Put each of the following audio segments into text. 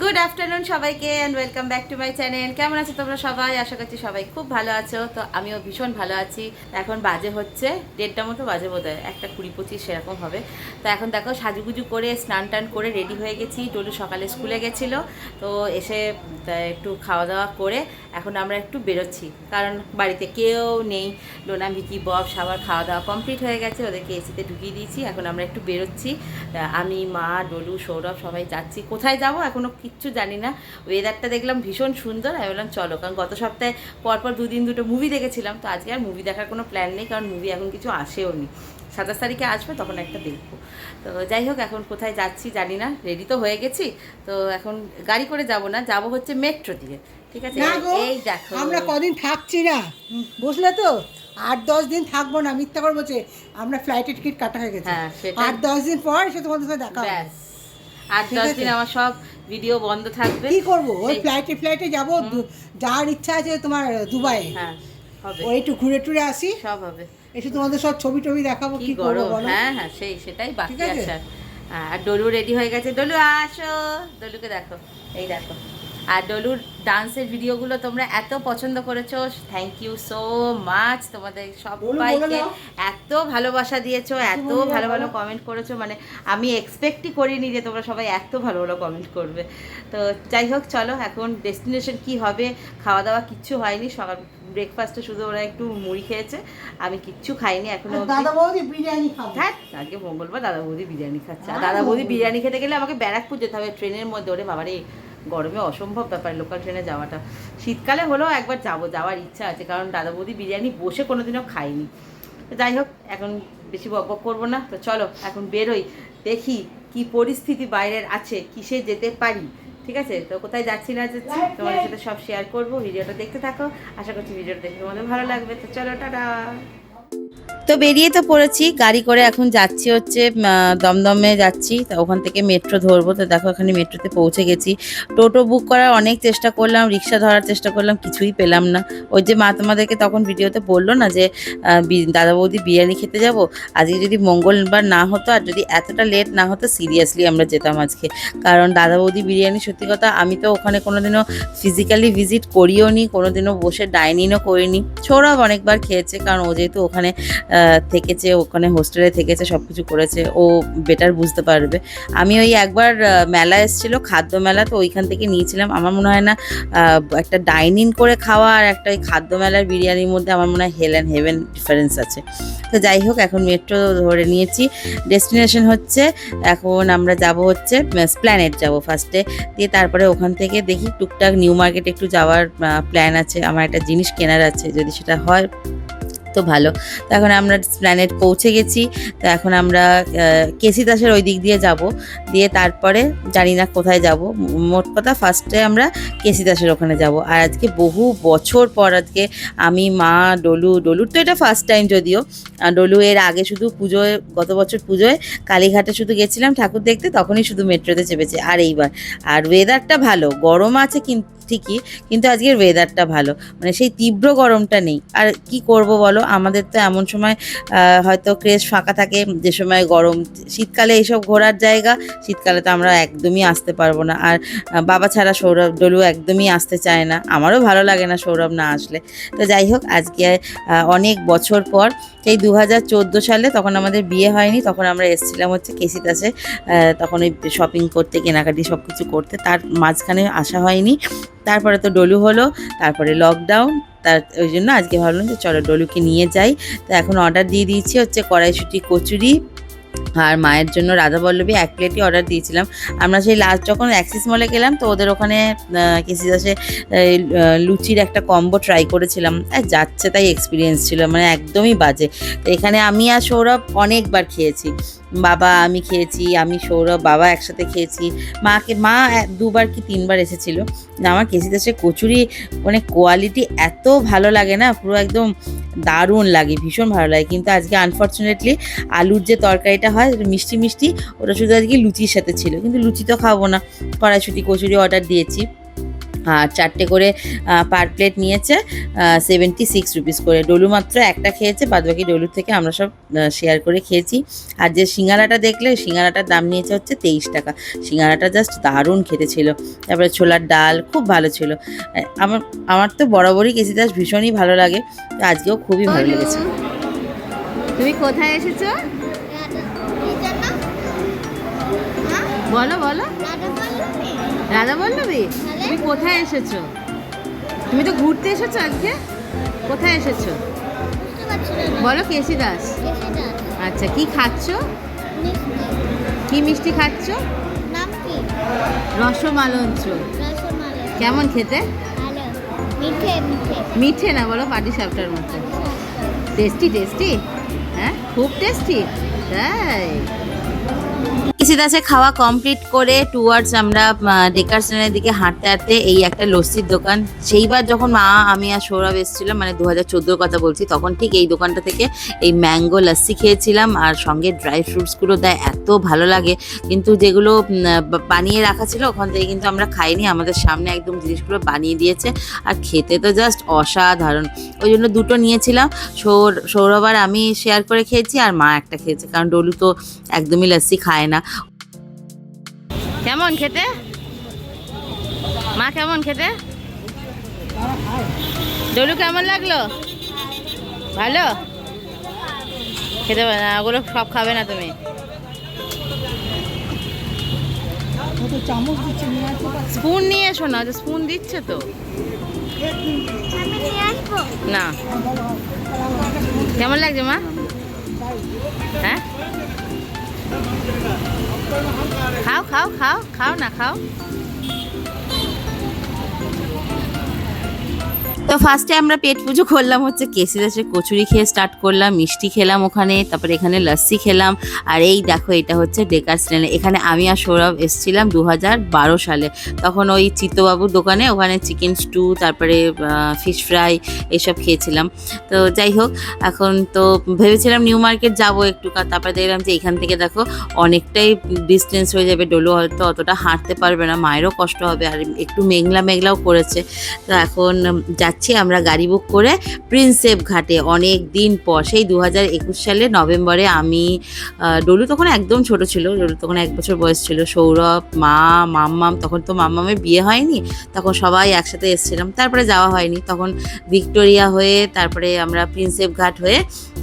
Good afternoon সবাইকে and welcome back to my channel কেমন আছো তোমরা সবাই? আশা করছি সবাই খুব ভালো আছো। তো আমিও ভীষণ ভালো আছি। এখন বাজে হচ্ছে, দেড়টা মতো বাজে বোধ হয় একটা কুড়ি পঁচিশ সেরকম হবে। তো এখন দেখো, সাজুগুজু করে, স্নান টান করে রেডি হয়ে গেছি। ডলু সকালে স্কুলে গেছিল, তো এসে একটু খাওয়া দাওয়া করে এখন আমরা একটু বেরোচ্ছি। কারণ বাড়িতে কেউ নেই। লোনা, ভিকি, বব সবার খাওয়া দাওয়া কমপ্লিট হয়ে গেছে। ওদেরকে এসিতে ঢুকিয়ে দিয়েছি। এখন আমরা একটু বেরোচ্ছি। আমি, মা, ডলু, সৌরভ সবাই যাচ্ছি। কোথায় যাব এখনও কিচ্ছু জানি না। ওয়েদারটা দেখলাম ভীষণ সুন্দর। আমি বললাম, চলো। কারণ গত সপ্তাহে পরপর দুদিন দুটো মুভি দেখেছিলাম। তো আজকে আর মুভি দেখার কোনো প্ল্যান নেই। কারণ মুভি এখন কিছু আসেও নি। সাতাশ তারিখে আসবে, তখন একটা দেখব। তো যাই হোক, এখন কোথায় যাচ্ছি জানি না। রেডি তো হয়ে গেছি। তো এখন গাড়ি করে যাব না। যাব হচ্ছে মেট্রো দিয়ে। ঠিক আছে? এই দেখো। আমরা কদিন থাকছি না। বুঝলে তো? আট দশ দিন থাকব না মিথ্যা করে বলছে আমরা ফ্লাইটের টিকিট কাটা হয়ে গেছে। হ্যাঁ, আট দশ দিন পর এসে তোমাদের সাথে দেখা ব্যাস। আট দশ দিন আমার সব ভিডিও বন্ধ থাকবে। কি করব? ওই ফ্লাইটে ফ্লাইটে যাব যাওয়ার ইচ্ছা আছে তোমার দুবাই হ্যাঁ ওই একটু ঘুরে টুরে আসি। সব হবে। এসে তোমাদের সব ছবি টবি দেখাবো কি করব হ্যাঁ হ্যাঁ সেই সেটাই বাকি ঠিক আছে? আর ডলু রেডি হয়ে গেছে। ডলু আসো। ডলুকে দেখো। এই দেখো। আর ডলুর ডান্সের ভিডিওগুলো তোমরা এত পছন্দ করেছ থ্যাংক ইউ সো মাচ তোমাদের সবাইকে এত ভালোবাসা দিয়েছ এত ভালো ভালো কমেন্ট করেছ মানে আমি এক্সপেক্টই করিনি যে তোমরা সবাই এত ভালো ভালো কমেন্ট করবে। তো যাই হোক চলো এখন ডেস্টিনেশন কি হবে খাওয়া দাওয়া কিচ্ছু হয়নি সকাল ব্রেকফাস্টে শুধু ওরা একটু মুড়ি খেয়েছে আমি কিচ্ছু খাইনি এখনও দাদা বৌদি বিরিয়ানি খাব। হ্যাঁ আজকে মঙ্গলবার দাদা বৌদি বিরিয়ানি খাচ্ছে। দাদা বৌদি। বিরিয়ানি খেতে গেলে আমাকে ব্যারাকপুর যেতে হবে ট্রেনের মধ্যে। ওরে বাবারে গরমে অসম্ভব ব্যাপার লোকাল ট্রেনে যাওয়াটা। শীতকালে হলেও একবার যাব যাওয়ার ইচ্ছা আছে কারণ দাদা বৌদি বিরিয়ানি বসে কোনোদিনও খাইনি। তো যাই হোক এখন বেশি বক বক করব না তো চলো এখন বেরোই দেখি কি পরিস্থিতি বাইরের আছে কিসে যেতে পারি ঠিক আছে? তো কোথায় যাচ্ছি না যাচ্ছি তোমাদের সাথে সব শেয়ার করব ভিডিওটা দেখতে থাকো আশা করছি ভিডিওটা দেখে তোমাদের ভালো লাগবে তো চলো টাটা! তো বেরিয়ে তো পড়েছি, গাড়ি করে এখন যাচ্ছি হচ্ছে দমদমে যাচ্ছি, তা ওখান থেকে মেট্রো ধরবো, তো দেখো এখানে মেট্রোতে পৌঁছে গেছি। টোটো বুক করার অনেক চেষ্টা করলাম, রিক্সা ধরার চেষ্টা করলাম, কিছুই পেলাম না। ওই যে মা তোমাদেরকে তখন ভিডিওতে বলল না যে দাদা বৌদি বিরিয়ানি খেতে যাব? আজকে যদি মঙ্গলবার না হতো আর যদি এতটা লেট না হতো সিরিয়াসলি আমরা যেতাম আজকে। কারণ দাদা বৌদি বিরিয়ানি, সত্যি কথা আমি তো ওখানে কোনোদিনও ফিজিক্যালি ভিজিট করিও নি কোনোদিনও বসে ডাইনিংও করিনি। সৌরভ অনেকবার খেয়েছে, কারণ ও যেহেতু ওখানে থেকেছে, ওখানে হোস্টেলে থেকেছে সব কিছু করেছে, ও বেটার বুঝতে পারবে। আমি ওই একবার মেলা এসেছিল, খাদ্য মেলা, তো ওইখান থেকে নিয়েছিলাম। আমার মনে হয় না একটা ডাইনিং করে খাওয়া আর একটা ওই খাদ্য মেলার বিরিয়ানির মধ্যে আমার মনে হয় হেল অ্যান্ড হেভেন ডিফারেন্স আছে। তো যাই হোক, এখন মেট্রো ধরে নিয়েছি। ডেস্টিনেশন হচ্ছে, এখন আমরা যাব হচ্ছে স্প্ল্যানেট যাব ফার্স্টে দিয়ে তারপরে ওখান থেকে দেখি টুকটাক নিউ মার্কেট একটু যাওয়ার প্ল্যান আছে। আমার একটা জিনিস কেনার আছে, যদি সেটা হয়। তো ভালো। তো এখন আমরা প্ল্যানেট পৌঁছে গেছি। তো এখন আমরা কেসি দাসের ওই দিক দিয়ে যাব। দিয়ে তারপরে জানি না কোথায় যাব। মোট কথা ফার্স্টে আমরা কেসি দাসের ওখানে যাব। আর আজকে বহু বছর পর আজকে আমি, মা, ডলু, ডলুর তো এটা ফার্স্ট টাইম যদিও। ডলু এর আগে শুধু পুজোয়, গত বছর পুজোয় কালীঘাটে শুধু গেছিলাম ঠাকুর দেখতে, তখনই শুধু মেট্রোতে চেপেছে। আর এইবার, আর ওয়েদারটা ভালো। গরম আছে কিন্তু ঠিকই, কিন্তু আজকের ওয়েদারটা ভালো। মানে সেই তীব্র গরমটা নেই। আর কি করব বলো? আমাদের তো এমন সময় হয়তো ক্রেজ ফাঁকা থাকে, যে সময় গরম, শীতকালে এইসব ঘোরার জায়গা, শীতকালে তো আমরা একদমই আসতে পারব না। আর বাবা ছাড়া সৌরভ ডলু একদমই আসতে চায় না। আমারও ভালো লাগে না সৌরভ না আসলে। তো যাই হোক, আজকে অনেক বছর পর, সেই দু হাজার চোদ্দ সালে তখন আমাদের বিয়ে হয়নি, তখন আমরা এসেছিলাম হচ্ছে কেসিদাসে তখন ওই শপিং করতে, কেনাকাটি সব কিছু করতে, তার মাঝখানে আসা হয়নি। তারপরে তো ডলু হলো, তারপরে লকডাউন তার ওই জন্য আজকে ভাবলাম যে চলো ডলুকে নিয়ে যাই। তো এখন অর্ডার দিয়ে দিয়েছি হচ্ছে কড়াইশুটি, কচুরি আর মায়ের জন্য রাধা বল্লভী এক প্লেটই অর্ডার দিয়েছিলাম। আমরা সেই লাস্ট যখন অ্যাক্সিস মলে গেলাম, তো ওদের ওখানে কেসি দাসে লুচির একটা কম্বো ট্রাই করেছিলাম। যাচ্ছে তাই এক্সপিরিয়েন্স ছিল মানে একদমই বাজে। এখানে আমি আর সৌরভ অনেকবার খেয়েছি। বাবা, আমি খেয়েছি, আমি, সৌরভ, বাবা একসাথে খেয়েছি। মাকে, মা দুবার কি তিনবার এসেছিল? আমার কেসি দাসের কচুরি মানে কোয়ালিটি এত ভালো লাগে না, পুরো একদম দারুণ লাগে, ভীষণ ভালো লাগে। কিন্তু আজকে আনফর্চুনেটলি আলুর যে তরকারিটা হয় মিষ্টি মিষ্টি, ওটা শুধু আজকে লুচির সাথে ছিল। কিন্তু লুচি তো খাব না, কড়াইশুটি, কচুরি অর্ডার দিয়েছি। আর চারটে করে পার প্লেট নিয়েছে সেভেন্টি সিক্স রুপিস করে। ডলু মাত্র একটা খেয়েছে বাদ বাকি ডলুর থেকে আমরা সব শেয়ার করে খেয়েছি। আর যে সিঙ্গারাটা দেখলে সিঙ্গারাটার দাম নিয়েছে হচ্ছে তেইশ টাকা। সিঙ্গারাটা জাস্ট দারুণ খেতে ছিল তারপরে ছোলার ডাল খুব ভালো ছিল। আমার আমার তো বরাবরই কেসি দাস ভীষণই ভালো লাগে। তো আজকেও খুবই ভালো লেগেছে। তুমি কোথায় এসেছ? বলো বলো। রাধা বল্লভী তুমি কোথায় এসেছ? তুমি তো ঘুরতে এসেছ আজকে? কোথায় এসেছ? বলো কেসি দাস আচ্ছা কি খাচ্ছো? কি মিষ্টি খাচ্ছো? রসমালঞ্চ। কেমন খেতে? মিঠে না বলো পাটি সাপটার মতো। Tasty tasty? হ্যাঁ খুব টেস্টি। তাই। কিসি দাসে খাওয়া কমপ্লিট করে টুয়ার্ডস আমরা ডেকারসনের দিকে হাঁটতে হাঁটতে এই একটা লস্যির দোকান, সেইবার যখন মা, আমি আর সৌরভ এসেছিলাম মানে দু হাজার চোদ্দোর কথা বলছি, তখন ঠিক এই দোকানটা থেকে এই ম্যাঙ্গো লস্যি খেয়েছিলাম, আর সঙ্গে ড্রাই ফ্রুটসগুলো দেয়, এত ভালো লাগে। কিন্তু যেগুলো বানিয়ে রাখা ছিল, ওখান থেকে কিন্তু আমরা খাইনি, আমাদের সামনে একদম জিনিসগুলো বানিয়ে দিয়েছে, আর খেতে তো জাস্ট অসাধারণ। ওই জন্য দুটো নিয়েছিলাম, সৌর, সৌরভ আর আমি শেয়ার করে খেয়েছি, আর মা একটা খেয়েছে, কারণ ডলু তো একদমই লস্যি খায় না। কেমন খেতে? মা কেমন খেতে? ডলু কেমন লাগল? ভালো? খেতে পারে না, ওগুলো সব খাবে না তুমি। স্পুন নিয়ে এসো না যে স্পুন দিচ্ছে তো। না। কেমন লাগছে মা? হ্যাঁ? খাও খাও খাও খাও না তো ফার্স্টে আমরা পেট পুজো করলাম হচ্ছে কেসি দাসের কচুরি খেয়ে স্টার্ট করলাম মিষ্টি খেলাম ওখানে তারপরে এখানে লস্যি খেলাম। আর এই দেখো এটা হচ্ছে ডেকার স্ট্যান্ড এখানে আমি আর সৌরভ এসেছিলাম দু হাজার বারো সালে। তখন ওই চিত্তবাবুর দোকানে ওখানে চিকেন স্টু তারপরে ফিশ ফ্রাই এসব খেয়েছিলাম। তো যাই হোক এখন তো ভেবেছিলাম নিউ মার্কেট যাব একটু তারপরে দেখলাম যে এখান থেকে দেখো অনেকটাই ডিস্টেন্স হয়ে যাবে ডোলো হয়তো অতটা হাঁটতে পারবে না মায়েরও কষ্ট হবে আর একটু মেঘলা মেঘলাও করেছে। তো এখন উম, যাচ্ছি, আমরা গাড়ি বুক করে প্রিন্সেপ ঘাটে। অনেক দিন পর, সেই দু হাজার একুশ সালে নভেম্বরে আমি ডলু তখন একদম ছোট ছিল, ডলু তখন এক বছর বয়স ছিল। সৌরভ, মা, মাম্মাম, তখন তো মাম্মামের বিয়ে হয়নি, তখন সবাই একসাথে এসেছিলাম। তারপরে যাওয়া হয়নি, তখন ভিক্টোরিয়া হয়ে তারপরে আমরা প্রিন্সেপ ঘাট হয়ে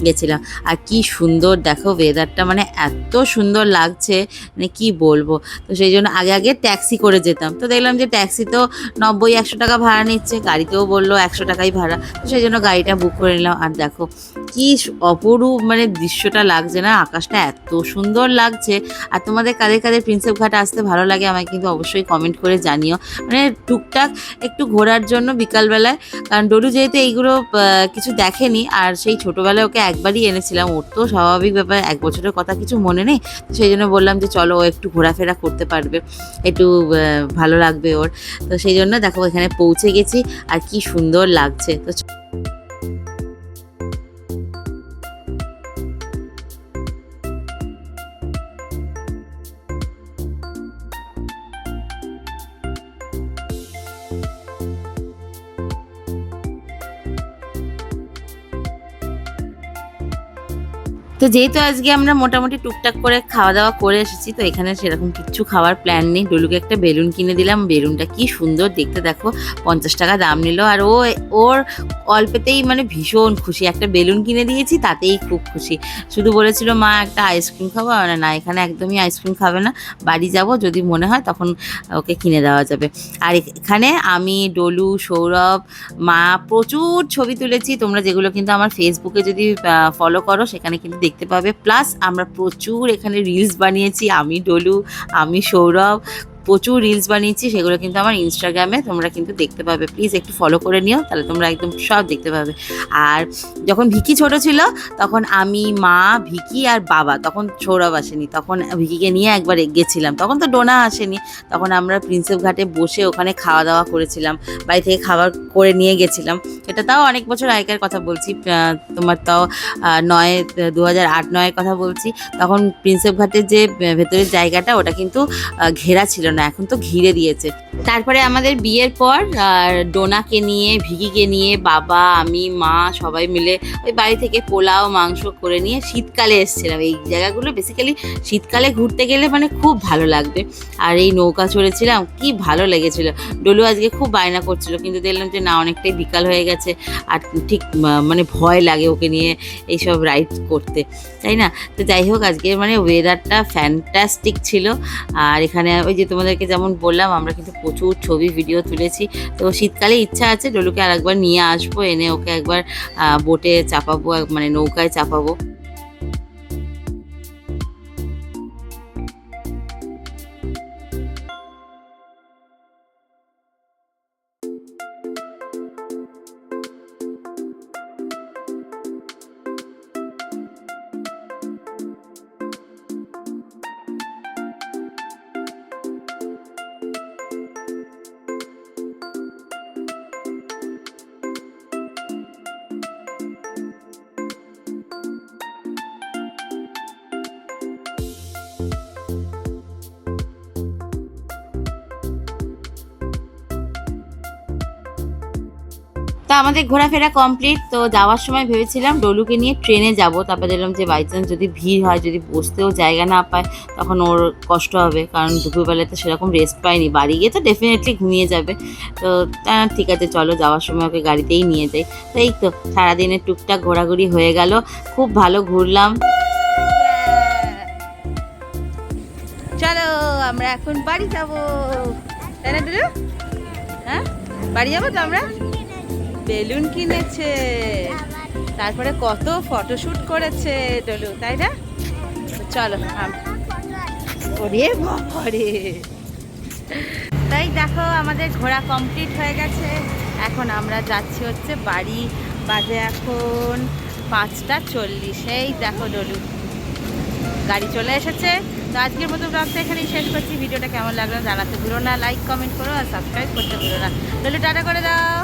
গেছিলাম। আর কি সুন্দর, দেখো ওয়েদারটা মানে এত সুন্দর লাগছে মানে কি বলব? তো সেই জন্য আগে আগে ট্যাক্সি করে যেতাম। তো দেখলাম যে ট্যাক্সি তো নব্বই, একশো টাকা ভাড়া নিচ্ছে, গাড়িতেও বলল একশো টাকাই ভাড়া। তো সেই জন্য গাড়িটা বুক করে নিলাম। আর দেখো, কি অপরূপ মানে দৃশ্যটা লাগছে না, আকাশটা এত সুন্দর লাগছে। আর তোমাদের কাদের কাদের প্রিন্সেপ ঘাট আসতে ভালো লাগে আমায় কিন্তু অবশ্যই কমেন্ট করে জানিও। মানে টুকটাক একটু ঘোরার জন্য বিকালবেলায়, কারণ ডলু যেহেতু এইগুলো কিছু দেখেনি, আর সেই ছোটোবেলায় ওকে একবারই এনেছিলাম। ওর তো স্বাভাবিক ব্যাপার, এক বছরের কথা কিছু মনে নেই। তো সেই জন্য বললাম যে চলো, ও একটু ঘোরাফেরা করতে পারবে। একটু ভালো লাগবে ওর। তো সেই জন্য দেখো, এখানে পৌঁছে গেছি। আর কি সুন্দর লাগছে তো তো যেহেতু আজকে আমরা মোটামুটি টুকটাক করে খাওয়া দাওয়া করে এসেছি, তো এখানে সেরকম কিচ্ছু খাওয়ার প্ল্যান নেই। ডলুকে একটা বেলুন কিনে দিলাম। বেলুনটা কি সুন্দর দেখতে, দেখো। পঞ্চাশ টাকা দাম নিল। আর ও, ওর অল্পেতেই মানে ভীষণ খুশি। একটা বেলুন কিনে দিয়েছি, তাতেই খুব খুশি। শুধু বলেছিল, মা, একটা আইসক্রিম খাব? না না, এখানে একদমই আইসক্রিম খাবে না। বাড়ি যাব, যদি মনে হয়, তখন ওকে কিনে দেওয়া যাবে। আর এখানে আমি, ডলু, সৌরভ, মা প্রচুর ছবি তুলেছি। তোমরা যেগুলো কিন্তু আমার ফেসবুকে যদি ফলো করো, সেখানে কিন্তু দেখতে পাবে। প্লাস আমরা প্রচুর এখানে রিলস বানিয়েছি। আমি ডলু আমি সৌরভ প্রচুর রিলস বানিয়েছি, সেগুলো কিন্তু আমার ইনস্টাগ্রামে তোমরা কিন্তু দেখতে পাবে। প্লিজ একটু ফলো করে নিও, তাহলে তোমরা একদম সব দেখতে পাবে। আর যখন ভিকি ছোট ছিল, তখন আমি, মা, ভিকি আর বাবা, তখন সৌরভ আসেনি, তখন ভিকিকে নিয়ে একবার গেছিলাম। তখন তো ডোনা আসেনি, তখন আমরা প্রিন্সেপ ঘাটে বসে ওখানে খাওয়া দাওয়া করেছিলাম, বাড়ি থেকে খাবার করে নিয়ে গেছিলাম। এটা তাও অনেক বছর আগেকার কথা বলছি তোমার তাও নয় দু হাজার আট, নয়ের কথা বলছি। তখন প্রিন্সেপ ঘাটের যে ভেতরের জায়গাটা, ওটা কিন্তু ঘেরা ছিল না। না, এখন তো ঘিরে দিয়েছে। তারপরে আমাদের বিয়ের পর ডোনাকে নিয়ে, ভিকিকে নিয়ে, বাবা, আমি, মা সবাই মিলে ওই বাড়ি থেকে পোলাও, মাংস করে নিয়ে শীতকালে এসেছিলাম। এই জায়গাগুলো বেসিক্যালি শীতকালে ঘুরতে গেলে মানে খুব ভালো লাগবে। আর এই নৌকা চড়েছিলাম, কি ভালো লেগেছিল। ডলু আজকে খুব বায়না করছিল, কিন্তু দেখলাম যে না, অনেকটাই বিকাল হয়ে গেছে, আর ঠিক মানে ভয় লাগে ওকে নিয়ে এইসব রাইড করতে, তাই না? তো যাই হোক, আজকে মানে ওয়েদারটা ফ্যান্টাস্টিক ছিল। আর এখানে ওই যে তোমাদেরকে যেমন বললাম, আমরা কিন্তু প্রচুর ছবি ভিডিও তুলেছি। তো শীতকালে ইচ্ছা আছে ডলুকে আর একবার নিয়ে আসব, এনে ওকে একবার বোটে চাপাবো মানে নৌকায় চাপাবো। তা আমাদের ঘোরাফেরা কমপ্লিট তো যাওয়ার সময় ভেবেছিলাম ডলুকে নিয়ে ট্রেনে যাব। তারপর দেখলাম যে বাই চান্স যদি ভিড় হয়, যদি বসতেও জায়গা না পায়, তখন ওর কষ্ট হবে। কারণ দুপুরবেলাতে সেরকম রেস্ট পায়নি বাড়ি গিয়ে তো ডেফিনেটলি ঘুমিয়ে যাবে। তো ঠিক আছে, চলো যাওয়ার সময় ওকে গাড়িতেই নিয়ে যাই। তো এই তো সারাদিনের টুকটাক ঘোরাঘুরি হয়ে গেল। খুব ভালো ঘুরলাম। চলো, আমরা এখন বাড়ি যাব। তাই না হ্যাঁ? বাড়ি যাব তো আমরা? বেলুন কিনেছে। তারপরে কত ফটোশুট করেছে ডলু, তাই না? চলো তাই দেখো, আমাদের ঘোরা কমপ্লিট হয়ে গেছে। এখন আমরা যাচ্ছি হচ্ছে বাড়ি, বাজে এখন পাঁচটা চল্লিশ। এই দেখো ডলু, গাড়ি চলে এসেছে। তো আজকের মতো ব্লগটা এখানেই শেষ করছি। ভিডিওটা কেমন লাগল জানাতে ভুলো না। লাইক কমেন্ট করো আর সাবস্ক্রাইব করতে ভুলো না। ডলু, টাটা করে দাও।